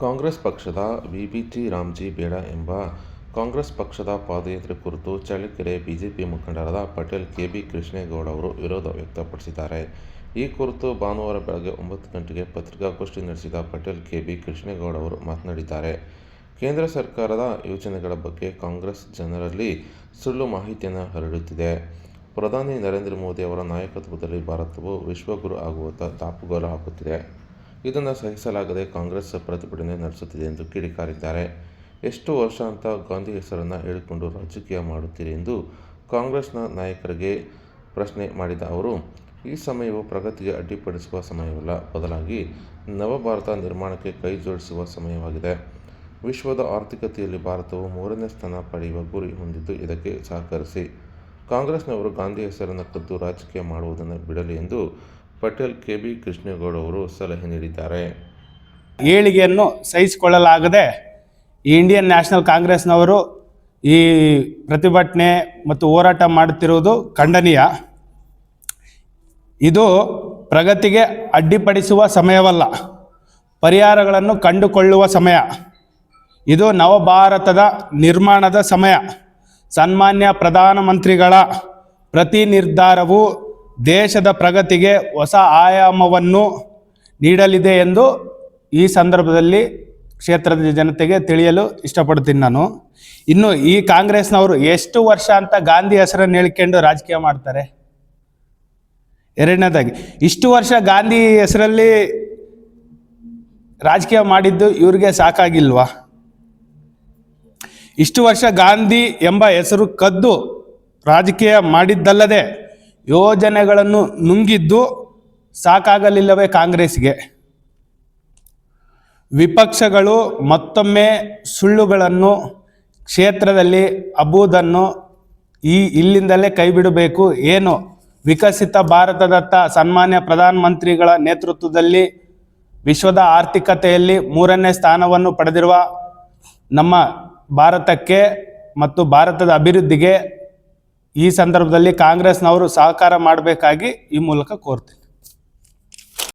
ಕಾಂಗ್ರೆಸ್ ಪಕ್ಷದ ವಿಬಿಜಿ ರಾಮ್ಜಿ ಬೇಡ ಎಂಬ ಕಾಂಗ್ರೆಸ್ ಪಕ್ಷದ ಪಾದಯಾತ್ರೆ ಕುರಿತು ಚಳ್ಳಕೆರೆ ಬಿಜೆಪಿ ಮುಖಂಡರಾದ ಪಟೇಲ್ ಕೆಬಿ ಕೃಷ್ಣೇಗೌಡ ಅವರು ವಿರೋಧ ವ್ಯಕ್ತಪಡಿಸಿದ್ದಾರೆ. ಈ ಕುರಿತು ಭಾನುವಾರ ಬೆಳಗ್ಗೆ ಒಂಬತ್ತು ಗಂಟೆಗೆ ಪತ್ರಿಕಾಗೋಷ್ಠಿ ನಡೆಸಿದ ಪಟೇಲ್ ಕೆಬಿ ಕೃಷ್ಣೇಗೌಡ ಅವರು ಮಾತನಾಡಿದ್ದಾರೆ. ಕೇಂದ್ರ ಸರ್ಕಾರದ ಯೋಜನೆಗಳ ಬಗ್ಗೆ ಕಾಂಗ್ರೆಸ್ ಜನರಲ್ಲಿ ಸುಳ್ಳು ಮಾಹಿತಿಯನ್ನು ಹರಡುತ್ತಿದೆ. ಪ್ರಧಾನಿ ನರೇಂದ್ರ ಮೋದಿ ಅವರ ನಾಯಕತ್ವದಲ್ಲಿ ಭಾರತವು ವಿಶ್ವಗುರು ಆಗುವತ್ತ ದಾಪುಗಾಲು ಹಾಕುತ್ತಿದೆ. ಇದನ್ನು ಸಹಿಸಲಾಗದೆ ಕಾಂಗ್ರೆಸ್ ಪ್ರತಿಭಟನೆ ನಡೆಸುತ್ತಿದೆ ಎಂದು ಕಿಡಿಕಾರಿದ್ದಾರೆ. ಎಷ್ಟು ವರ್ಷ ಅಂತ ಗಾಂಧಿ ಹೆಸರನ್ನು ಹೇಳಿಕೊಂಡು ರಾಜಕೀಯ ಮಾಡುತ್ತೀರಿ ಎಂದು ಕಾಂಗ್ರೆಸ್ನ ನಾಯಕರಿಗೆ ಪ್ರಶ್ನೆ ಮಾಡಿದ ಅವರು, ಈ ಸಮಯವು ಪ್ರಗತಿಗೆ ಅಡ್ಡಿಪಡಿಸುವ ಸಮಯವಲ್ಲ. ಬದಲಾಗಿ ನವಭಾರತ ನಿರ್ಮಾಣಕ್ಕೆ ಕೈ ಜೋಡಿಸುವ ಸಮಯವಾಗಿದೆ. ವಿಶ್ವದ ಆರ್ಥಿಕತೆಯಲ್ಲಿ ಭಾರತವು ಮೂರನೇ ಸ್ಥಾನ ಪಡೆಯುವ ಗುರಿ ಹೊಂದಿದ್ದು ಇದಕ್ಕೆ ಸಹಕರಿಸಿ. ಕಾಂಗ್ರೆಸ್ನವರು ಗಾಂಧಿ ಹೆಸರನ್ನು ಕದ್ದು ರಾಜಕೀಯ ಮಾಡುವುದನ್ನು ಬಿಡಲಿ ಎಂದು ಪಟೇಲ್ ಕೆ ಬಿ ಕೃಷ್ಣೇಗೌಡ ಅವರು ಸಲಹೆ ನೀಡಿದ್ದಾರೆ. ಏಳಿಗೆಯನ್ನು ಸಹಿಸಿಕೊಳ್ಳಲಾಗದೆ ಈ ಇಂಡಿಯನ್ ನ್ಯಾಷನಲ್ ಕಾಂಗ್ರೆಸ್ನವರು ಈ ಪ್ರತಿಭಟನೆ ಮತ್ತು ಹೋರಾಟ ಮಾಡುತ್ತಿರುವುದು ಖಂಡನೀಯ. ಇದು ಪ್ರಗತಿಗೆ ಅಡ್ಡಿಪಡಿಸುವ ಸಮಯವಲ್ಲ. ಪರಿಹಾರಗಳನ್ನು ಕಂಡುಕೊಳ್ಳುವ ಸಮಯ. ಇದು ನವಭಾರತದ ನಿರ್ಮಾಣದ ಸಮಯ. ಸನ್ಮಾನ್ಯ ಪ್ರಧಾನಮಂತ್ರಿಗಳ ಪ್ರತಿ ನಿರ್ಧಾರವು ದೇಶದ ಪ್ರಗತಿಗೆ ಹೊಸ ಆಯಾಮವನ್ನು ನೀಡಲಿದೆ ಎಂದು ಈ ಸಂದರ್ಭದಲ್ಲಿ ಕ್ಷೇತ್ರದ ಜನತೆಗೆ ತಿಳಿಯಲು ಇಷ್ಟಪಡ್ತೀನಿ ನಾನು. ಇನ್ನು ಈ ಕಾಂಗ್ರೆಸ್ನವರು ಎಷ್ಟು ವರ್ಷ ಅಂತ ಗಾಂಧಿ ಹೆಸರನ್ನು ಹೇಳ್ಕೊಂಡು ರಾಜಕೀಯ ಮಾಡ್ತಾರೆ? ಎರಡನೇದಾಗಿ, ಇಷ್ಟು ವರ್ಷ ಗಾಂಧಿ ಹೆಸರಲ್ಲಿ ರಾಜಕೀಯ ಮಾಡಿದ್ದು ಇವ್ರಿಗೆ ಸಾಕಾಗಿಲ್ವಾ? ಇಷ್ಟು ವರ್ಷ ಗಾಂಧಿ ಎಂಬ ಹೆಸರು ಕದ್ದು ರಾಜಕೀಯ ಮಾಡಿದ್ದಲ್ಲದೆ ಯೋಜನೆಗಳನ್ನು ನುಂಗಿದ್ದು ಸಾಕಾಗಲಿಲ್ಲವೇ ಕಾಂಗ್ರೆಸ್ಗೆ ವಿಪಕ್ಷಗಳು ಮತ್ತೊಮ್ಮೆ ಸುಳ್ಳುಗಳನ್ನು ಕ್ಷೇತ್ರದಲ್ಲಿ ಅಬ್ಬುವುದನ್ನು ಈ ಇಲ್ಲಿಂದಲೇ ಕೈಬಿಡಬೇಕು. ಏನು? ವಿಕಸಿತ ಭಾರತದತ್ತ ಸನ್ಮಾನ್ಯ ಪ್ರಧಾನಮಂತ್ರಿಗಳ ನೇತೃತ್ವದಲ್ಲಿ ವಿಶ್ವದ ಆರ್ಥಿಕತೆಯಲ್ಲಿ ಮೂರನೇ ಸ್ಥಾನವನ್ನು ಪಡೆದಿರುವ ನಮ್ಮ ಭಾರತಕ್ಕೆ ಮತ್ತು ಭಾರತದ ಅಭಿವೃದ್ಧಿಗೆ ಈ ಸಂದರ್ಭದಲ್ಲಿ ಕಾಂಗ್ರೆಸ್ನವರು ಸಹಕಾರ ಮಾಡಬೇಕಾಗಿ ಈ ಮೂಲಕ ಕೋರ್ತೀನಿ